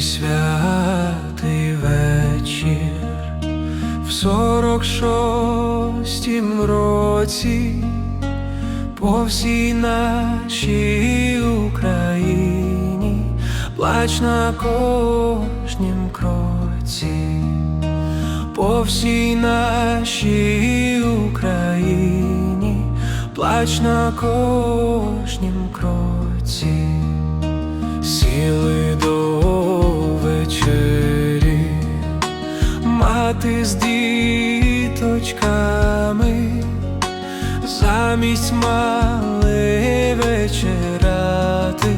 Святий вечір в сорок шостім році по всій нашій Україні плач на кожнім кроці, по всій нашій Україні плач на кожнім кроці. Сіли до мати з діточками, замість мали вечеряти,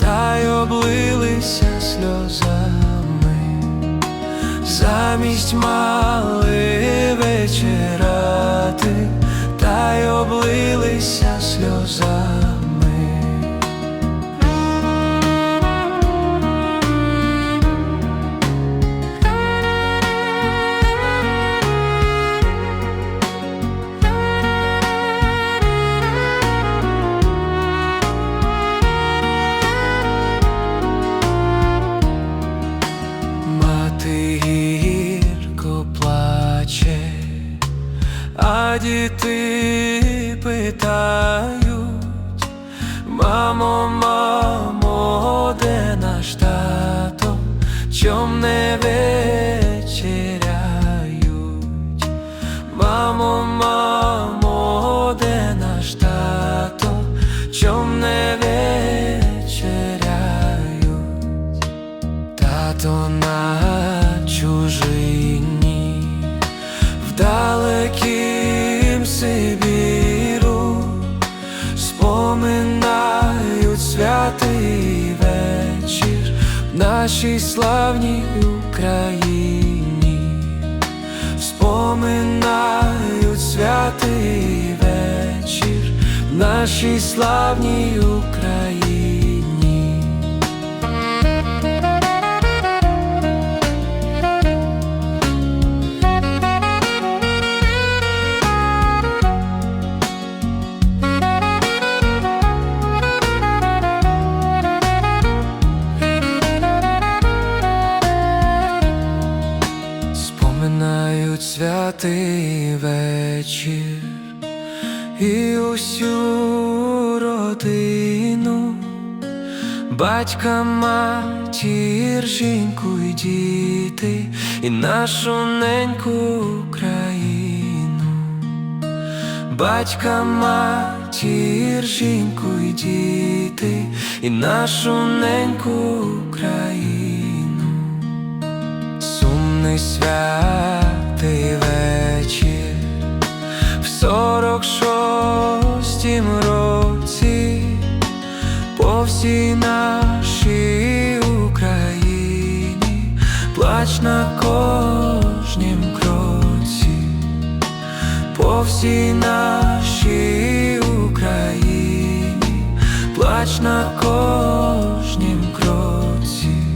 та й облилися сльозами, замість мали вечеряти, та й облилися діти питають, мамо, мамо, де наш тато, чом не вечеряють? Нашій славній Україні, Вспоминають святий вечір в нашій славній Україні. Споминають святий вечір і усю родину, батька, матір, жінку і діти, і нашу неньку Україну, батька, матір, жінку і діти, і нашу неньку Україну. Сумний святий плач на кожнім кроці, по всій нашій Україні плач на кожнім кроці.